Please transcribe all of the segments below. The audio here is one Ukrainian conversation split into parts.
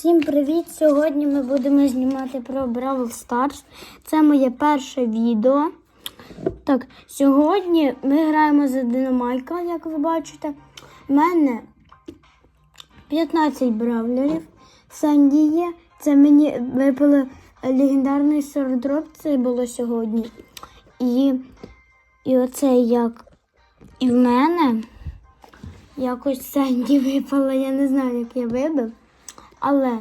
Всім привіт! Сьогодні ми будемо знімати про Бравл Stars. Це моє перше відео. Так, сьогодні ми граємо за Динамайка, як ви бачите. У мене 15 бравлерів. Санді є. Це мені випало легендарний сордроп, це було сьогодні. І, і оце як і в мене. Якось Санді випало, я не знаю, як я вибив. Але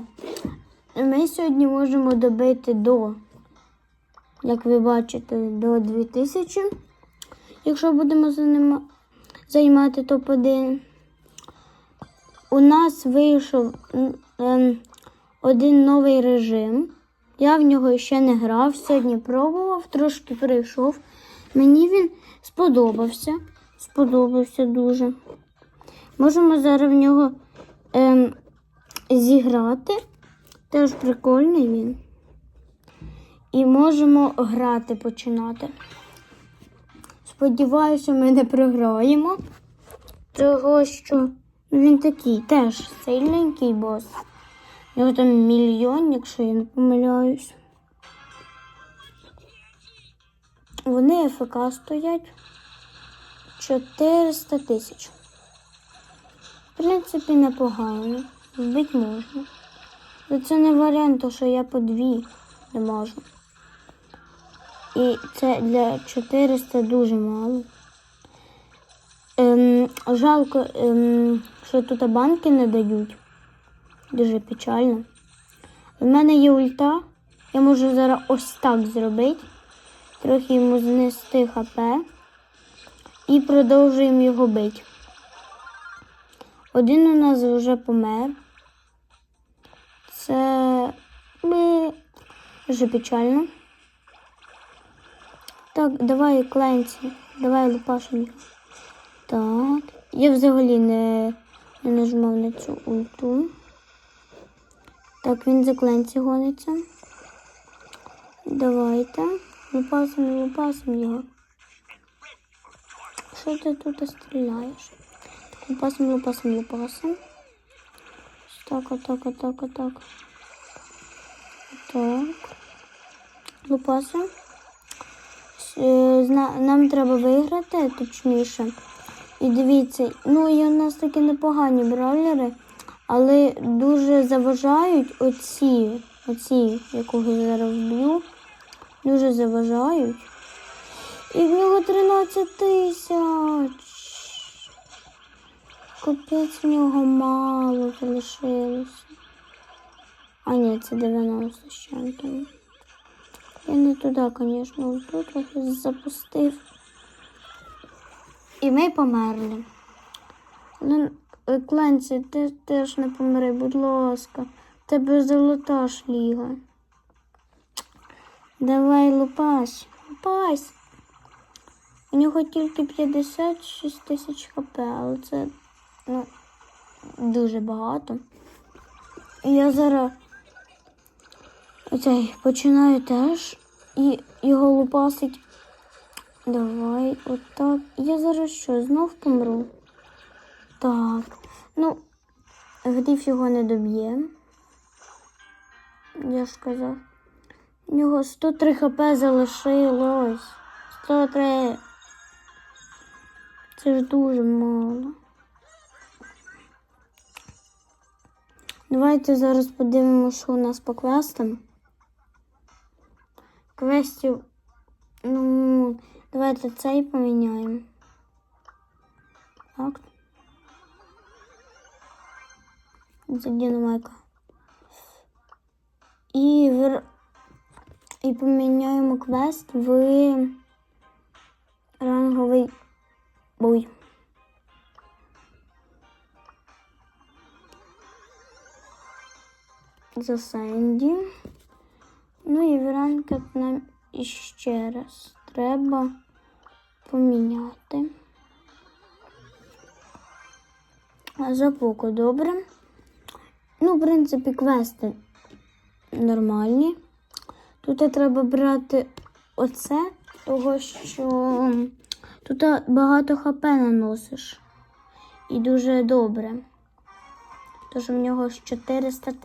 ми сьогодні можемо добити до, як ви бачите, до 2000, якщо будемо займати топ-1. У нас вийшов ем, один новий режим. Я в нього ще не грав, сьогодні пробував, трошки прийшов. Мені він сподобався. Сподобався дуже. Можемо зараз в нього ем, зіграти. Теж прикольний він. І можемо грати починати. Сподіваюся, ми не програємо. Того, що він такий теж сильненький бос. Його там мільйон, якщо я не помиляюсь. Вони ФК стоять 400 тисяч. В принципі, непогано. Вбити можна. Але це не варіант, що я по дві не можу. І це для 400 дуже мало. Ем, жалко, ем, що тут банки не дають. Дуже печально. У мене є ульта. Я можу зараз ось так зробити. Трохи йому знести хп. І продовжуємо його бити. Один у нас вже помер. Це ми дуже печально. Так, давай кленці, давай лупашимо. Так. Я взагалі не, не нажимав на цю ульту. Так, він за кленці гониться. Давайте. Лупасимо, лупасимо його. Що ти тут стріляєш? Лупасим, лупасим, лупасим. Так, отак, отак, отак. Так. Лупасим. Е, зна- Нам треба виграти, точніше. І дивіться, ну і у нас такі непогані бравлери, але дуже заважають оці, оці, якого я зараз вб'ю. Дуже заважають. І в нього 13 тисяч. Капець в нього мало залишилося. А ні, це 90 з чим-то. Я не туди, звісно, тут трохи запустив. І ми померли. Ну, е, Кленці, ти теж не помри, будь ласка. Тебе золота шліга. Давай лупась. Лупась. У нього тільки 56 тисяч хп, але це ну, дуже багато. Я зараз оцей починаю теж і його лупасить. Давай, отак. Я зараз що, знов помру? Так. Ну, гриф його не доб'є. Я ж сказав. У нього 103 хп залишилось. 103. Це ж дуже мало. Давайте зараз подивимося, що у нас по квестам. Квестів. Ну, давайте цей поміняємо. Так. Це динамайка. І вир... І поміняємо квест в ранговий бой. За Сенді. Ну і вранка нам іще раз треба поміняти. За поку добре. Ну, в принципі, квести нормальні. Тут треба брати оце, того що тут багато хп наносиш. І дуже добре. Тож у нього 400 тисяч.